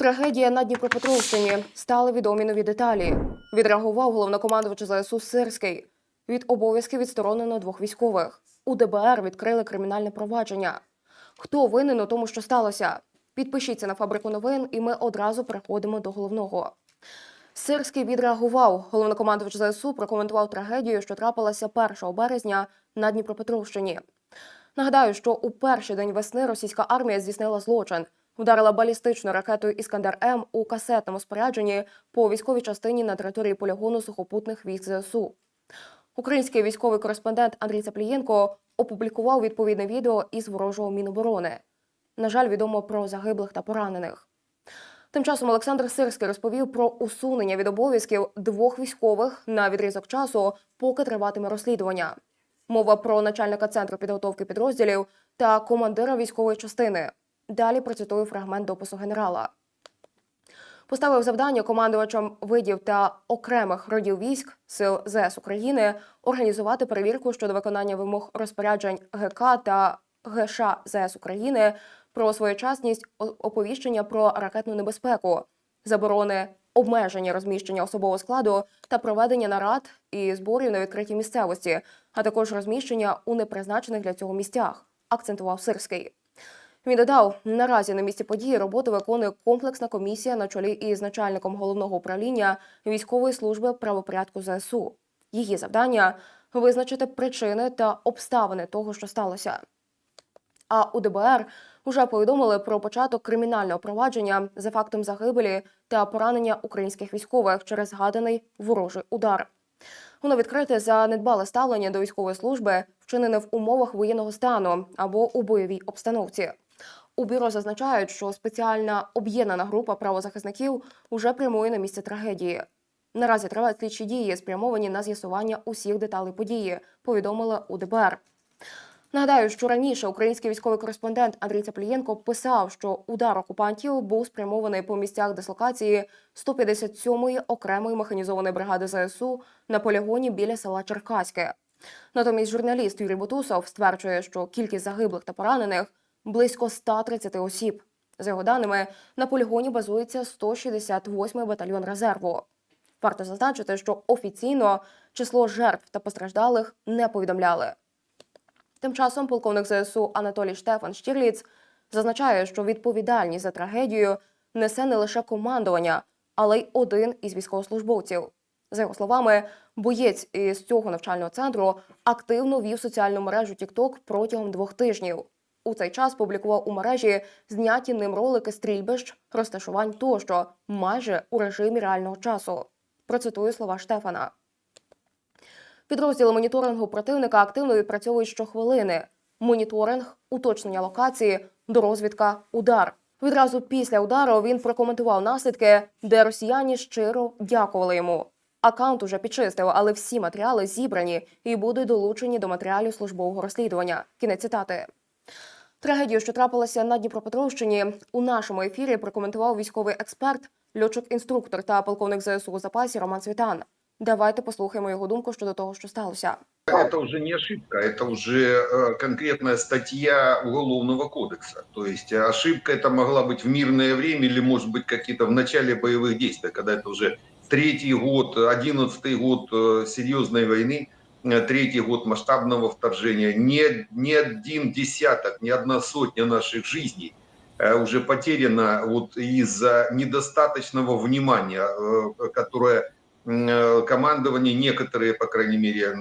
Трагедія на Дніпропетровщині стали відомі нові деталі. Відреагував головнокомандувач ЗСУ Сирський. Від обов'язків відсторонено двох військових. У ДБР відкрили кримінальне провадження. Хто винен у тому, що сталося? Підпишіться на фабрику новин, і ми одразу переходимо до головного. Сирський відреагував. Головнокомандувач ЗСУ прокоментував трагедію, що трапилася 1 березня на Дніпропетровщині. Нагадаю, що у перший день весни російська армія здійснила злочин. Вдарила балістичною ракетою Іскандер М у касетному спорядженні по військовій частині на території полігону сухопутних військ ЗСУ. Український військовий кореспондент Андрій Цаплієнко опублікував відповідне відео із ворожого міноборони. На жаль, відомо про загиблих та поранених. Тим часом Олександр Сирський розповів про усунення від обов'язків двох військових на відрізок часу, поки триватиме розслідування. Мова про начальника центру підготовки підрозділів та командира військової частини. Далі процитую фрагмент допису генерала. Поставив завдання командувачам видів та окремих родів військ сил ЗС України організувати перевірку щодо виконання вимог розпоряджень ГК та ГШ ЗС України про своєчасність оповіщення про ракетну небезпеку, заборони обмеження розміщення особового складу та проведення нарад і зборів на відкритій місцевості, а також розміщення у непризначених для цього місцях, акцентував Сирський. Він додав, наразі на місці події роботу виконує комплексна комісія на чолі із начальником головного управління військової служби правопорядку ЗСУ. Її завдання визначити причини та обставини того, що сталося. А у ДБР уже повідомили про початок кримінального провадження за фактом загибелі та поранення українських військових через згаданий ворожий удар. Воно відкрите за недбале ставлення до військової служби, вчинене в умовах воєнного стану або у бойовій обстановці. У бюро зазначають, що спеціальна об'єднана група правозахисників уже прямує на місце трагедії. Наразі тривають слідчі дії, спрямовані на з'ясування усіх деталей події, повідомили у ДБР. Нагадаю, що раніше український військовий кореспондент Андрій Цаплієнко писав, що удар окупантів був спрямований по місцях дислокації 157-ї окремої механізованої бригади ЗСУ на полігоні біля села Черкаське. Натомість журналіст Юрій Бутусов стверджує, що кількість загиблих та поранених близько 130 осіб. За його даними, на полігоні базується 168-й батальйон резерву. Варто зазначити, що офіційно число жертв та постраждалих не повідомляли. Тим часом полковник ЗСУ Анатолій Штефан Штірліц зазначає, що відповідальність за трагедію несе не лише командування, але й один із військовослужбовців. За його словами, боєць із цього навчального центру активно вів соціальну мережу TikTok протягом двох тижнів. У цей час публікував у мережі зняті ним ролики стрільбищ, розташувань тощо, майже у режимі реального часу. Процитую слова Штефана. Підрозділи моніторингу противника активно відпрацьовують щохвилини. Моніторинг, уточнення локації, дорозвідка, удар. Відразу після удару він прокоментував наслідки, де росіяни щиро дякували йому. Аккаунт уже підчистив, але всі матеріали зібрані і будуть долучені до матеріалів службового розслідування. Кінець цитати. Трагедію, що трапилася на Дніпропетровщині, у нашому ефірі прокоментував військовий експерт, льотчик-інструктор та полковник ЗСУ у запасі Роман Світан. Давайте послухаємо його думку щодо того, що сталося. Это уже не ошибка, это уже э, конкретная статья Уголовного кодекса. То есть э, ошибка это могла быть в мирное время или, может быть, какие-то в начале боевых действий, когда это уже третий год, одиннадцатый год э, серьезной войны, э, третий год масштабного вторжения. Не, не один десяток, не одна сотня наших жизней э, уже потеряно вот из-за недостаточного внимания, э, которое э, командование, некоторые, по крайней мере,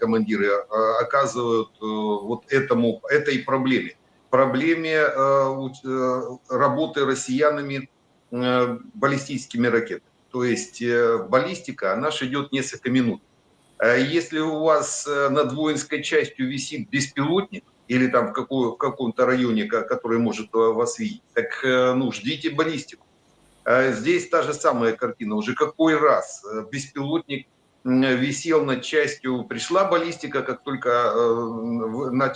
командиры, э, оказывают э, вот этому, этой проблеме. Проблеме э, э, работы россиянами э, баллистическими ракетами. То есть э, баллистика, она ж идет несколько минут. Э, Если у вас э, над воинской частью висит беспилотник, или там в, какой, в каком-то районе, ко- который может э, вас видеть, так ну, ждите баллистику. Здесь та же самая картина. Уже какой раз беспилотник висел над частью, пришла баллистика, как только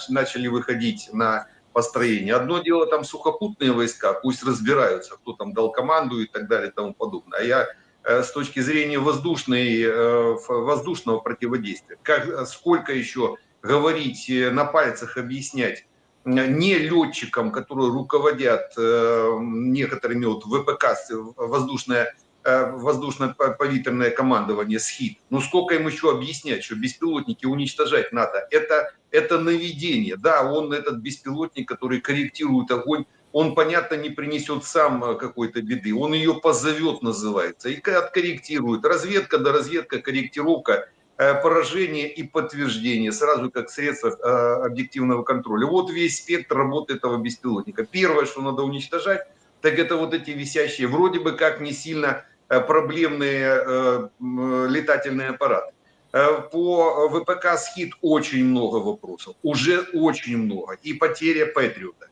начали выходить на построение. Одно дело там сухопутные войска, пусть разбираются, кто там дал команду и так далее и тому подобное. А я с точки зрения воздушной, э, воздушного противодействия, как, сколько еще говорить, э, на пальцах объяснять не летчикам, которые руководят э, некоторыми вот ВПК, воздушное, э, воздушно-повитренное командование СХИТ. Ну сколько им еще объяснять, что беспилотники уничтожать надо? Это, это наведение. Да, он этот беспилотник, который корректирует огонь, он, понятно, не принесет сам э, какой-то беды. Он ее позовет, называется, и ко- откорректирует. Разведка да разведка, корректировка, э, поражение и подтверждение, сразу как средство э, объективного контроля. Вот весь спектр работы этого беспилотника. Первое, что надо уничтожать, так это вот эти висящие, вроде бы как не сильно проблемные летательные аппараты. По ВПК «Схит» очень много вопросов, уже очень много. И потеря Патриота,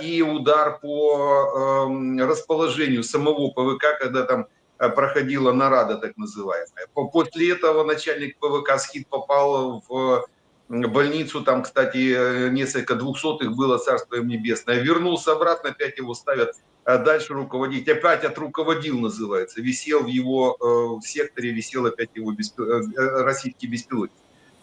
и удар по эм, расположению самого ПВК, когда там э, проходила нарада так называемая. По- После этого начальник ПВК «Схит» попал в больницу, там, кстати, э, несколько двухсотых было, царство им небесное. Вернулся обратно, опять его ставят э, дальше руководить. Опять отруководил, называется. Висел в его э, секторе, висел опять его беспи- э, э, российский беспилотник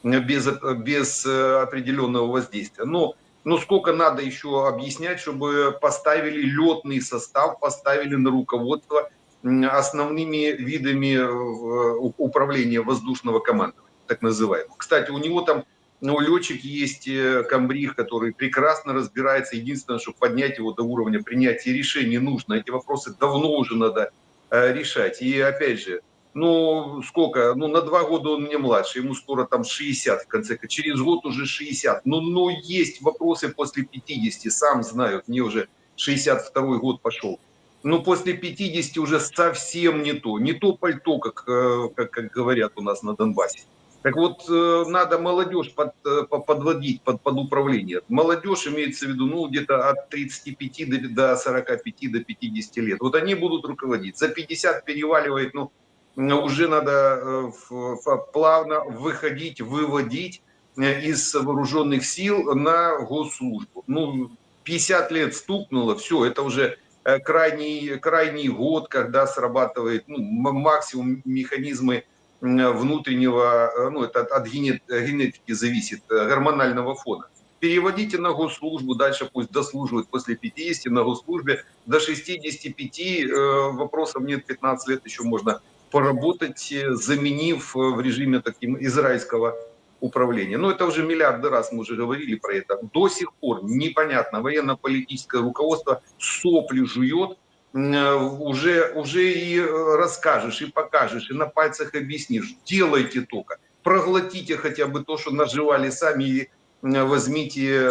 э, без, э, без э, определенного воздействия. Но ну сколько надо еще объяснять, чтобы поставили летный состав, поставили на руководство основными видами э, у- управления воздушного командования, так называемого. Кстати, у него там ну, летчик есть, э, комбриг, который прекрасно разбирается. Единственное, что поднять его до уровня принятия решений нужно. Эти вопросы давно уже надо э, решать. И опять же, ну, сколько? Ну, на два года он мне младше, ему скоро там 60 в конце, концов. через год уже 60. Ну, ну, есть вопросы после 50, сам знаю, мне уже 62 год пошел. Ну, после 50 уже совсем не то, не то пальто, как, э, как, как говорят у нас на Донбассе. Так вот, э, надо молодежь под, э, по- подводить под, под управление. Молодежь имеется в виду, ну, где-то от 35 до, до 45, до 50 лет. Вот они будут руководить. За 50 переваливает, ну, уже надо э, плавно выходить, выводить э, из вооруженных сил на госслужбу. Ну, 50 лет стукнуло, все, это уже э, крайний, крайний год, когда срабатывает ну, максимум механизмы внутреннего, ну, это от, от гене- генетики зависит, гормонального фона. Переводите на госслужбу, дальше пусть дослуживают после 50 на госслужбе. До 65 э, вопросов нет, 15 лет еще можно поработать, э, заменив э, в режиме таким израильского управления. Но это уже миллиарды раз мы уже говорили про это. До сих пор непонятно, военно-политическое руководство сопли жует, э, уже, уже и расскажешь, и покажешь, и на пальцах объяснишь. Делайте только. Проглотите хотя бы то, что наживали сами, и возьмите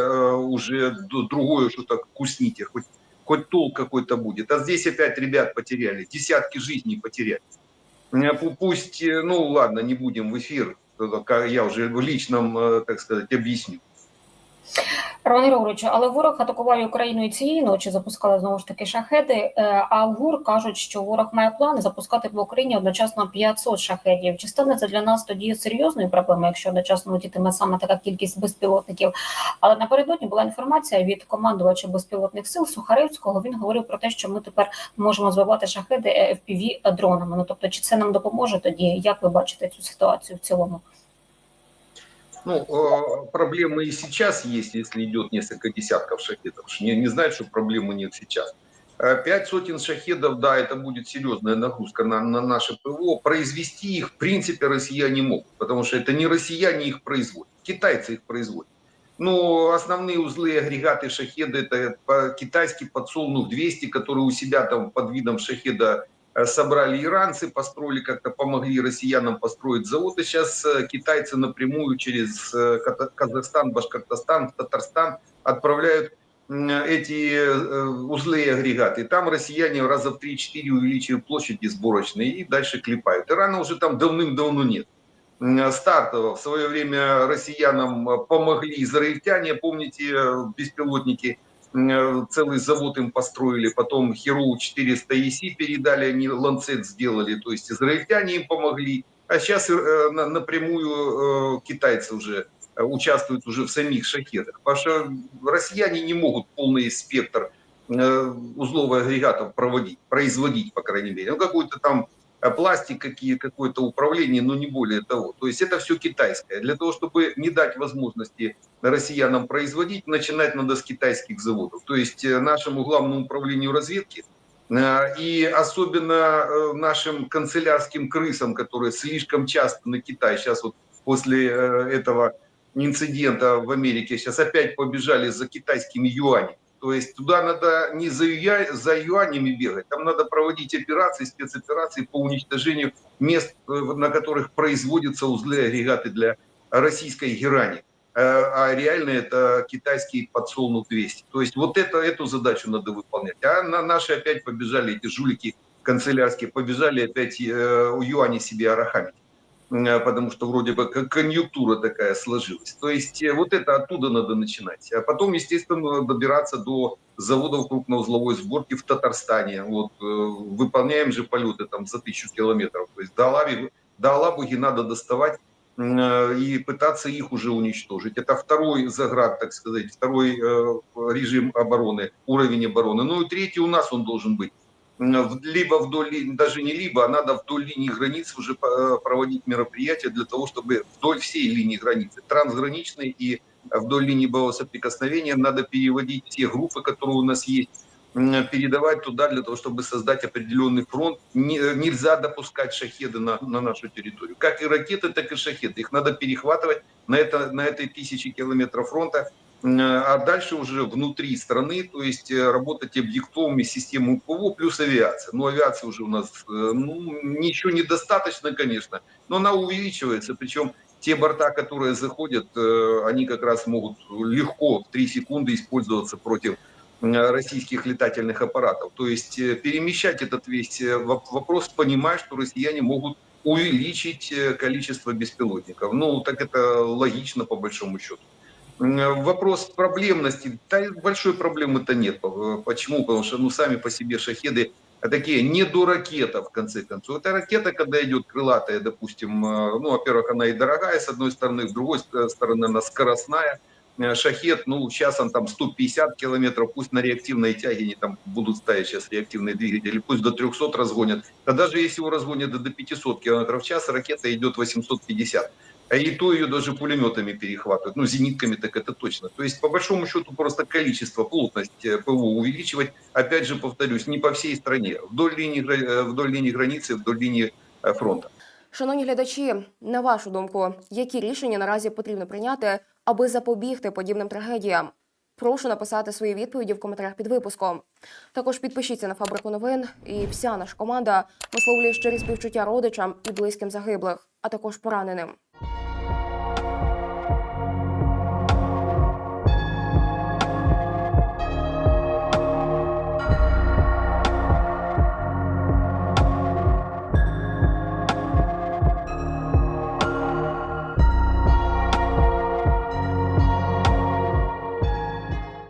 уже другое что-то, вкусните, хоть, хоть толк какой-то будет. А здесь опять ребят потеряли, десятки жизней потеряли. Э, пу- Пусть, э, ну ладно, не будем в эфир, э, я уже в личном, так сказать, объясню. Роман Григоровичу, але ворог атакував Україну і цієї ночі, запускали знову ж таки шахеди. е, А в ГУР кажуть, що ворог має плани запускати по Україні одночасно 500 шахедів. Чи стане це для нас тоді серйозною проблемою, якщо одночасно летітиме саме така кількість безпілотників? Але напередодні була інформація від командувача безпілотних сил Сухаревського. Він говорив про те, що ми тепер можемо збивати шахеди fpv дронами. Ну тобто, чи це нам допоможе тоді? Як ви бачите цю ситуацію в цілому? Ну, э, проблемы и сейчас есть, если идет несколько десятков шахедов. Не, не знаю, что проблемы нет сейчас. Э, Пять сотен шахедов, да, это будет серьезная нагрузка на, на наше ПВО. Произвести их, в принципе, россияне могут, потому что это не россияне их производят, китайцы их производят. Ну, основные узлы, агрегаты шахеда, это китайский подсолнух 200, который у себя там под видом шахеда собрали иранцы, построили как-то, помогли россиянам построить завод. И сейчас э, китайцы напрямую через э, Казахстан, Башкортостан, Татарстан отправляют эти э, узлы и агрегаты. Там россияне раза в 3-4 увеличивают площади сборочные и дальше клепают. Ирана уже там давным-давно нет. Стартово в свое время россиянам э, помогли израильтяне, помните, э, беспилотники Э, целый завод им построили, потом Херу 400 ЕСИ передали, они Ланцет сделали, то есть израильтяне им помогли, а сейчас э, на- напрямую э, китайцы уже э, участвуют уже в самих шахедах, потому что россияне не могут полный спектр э, узлов и агрегатов проводить, производить, по крайней мере. Ну, какой-то там пластик, какие, какое-то управление, но не более того. То есть это все китайское. Для того, чтобы не дать возможности россиянам производить, начинать надо с китайских заводов. То есть э, нашему главному управлению разведки э, и особенно э, нашим канцелярским крысам, которые слишком часто на Китай, сейчас вот после этого инцидента в Америке, сейчас опять побежали за китайскими юанями. То есть туда надо не за, юа- за юанями бегать, там надо проводить операции, спецоперации по уничтожению мест, э, на которых производятся узлы агрегаты для российской герани. Э, А реально это китайский подсолнух 200. То есть вот это, эту задачу надо выполнять. А на наши опять побежали, эти жулики канцелярские, побежали опять э, юани себе арахамить потому что вроде бы конъюнктура такая сложилась. То есть э, вот это оттуда надо начинать. А потом, естественно, добираться до заводов крупноузловой сборки в Татарстане. Вот, э, выполняем же полеты там за тысячу километров. То есть до Алабуги, до Алабуги надо доставать э, и пытаться их уже уничтожить. Это второй заград, так сказать, второй э, режим обороны, уровень обороны. Ну и третий у нас он должен быть либо вдоль, даже не либо, а надо вдоль линии границ уже э, проводить мероприятия для того, чтобы вдоль всей линии границы, трансграничной и вдоль линии боевого соприкосновения надо переводить все группы, которые у нас есть, передавать туда для того, чтобы создать определенный фронт. Не- нельзя допускать шахеды на, на нашу территорию. Как и ракеты, так и шахеды. Их надо перехватывать на, это, на этой тысячи километров фронта а дальше уже внутри страны, то есть э, работать объектовыми системами ПВО плюс авиация. Ну, авиации уже у нас, э, ну, ничего недостаточно, конечно, но она увеличивается, причем те борта, которые заходят, э, они как раз могут легко в 3 секунды использоваться против э, российских летательных аппаратов. То есть э, перемещать этот весь э, воп- вопрос, понимая, что россияне могут увеличить э, количество беспилотников. Ну, так это логично по большому счету. М, Вопрос проблемности, да, большой проблемы-то нет. П- Почему? Потому что ну, сами по себе шахеды а такие не до ракета, в конце концов. Это ракета, когда идет крылатая, допустим, э, ну, во-первых, она и дорогая, с одной стороны, с другой ст- стороны, она скоростная. Э, Шахет, ну, сейчас он там 150 километров, пусть на реактивной тяге, они там будут ставить сейчас реактивные двигатели, пусть до 300 разгонят. А даже если его разгонят до 500 километров в час, ракета идет 850. А и то ее даже пулеметами перехватывают. Ну, зенитками так это точно. То есть, по большому счету, просто количество, плотность э, ПВО увеличивать, опять же, повторюсь, не по всей стране. Вдоль линии, гра- э, вдоль линии границы, вдоль линии э, фронта. Шановні глядачі, на вашу думку, які рішення наразі потрібно прийняти, аби запобігти подібним трагедіям? Прошу написати свої відповіді в коментарях під випуском. Також підпишіться на фабрику новин, і вся наша команда висловлює щирі співчуття родичам і близьким загиблих, а також пораненим.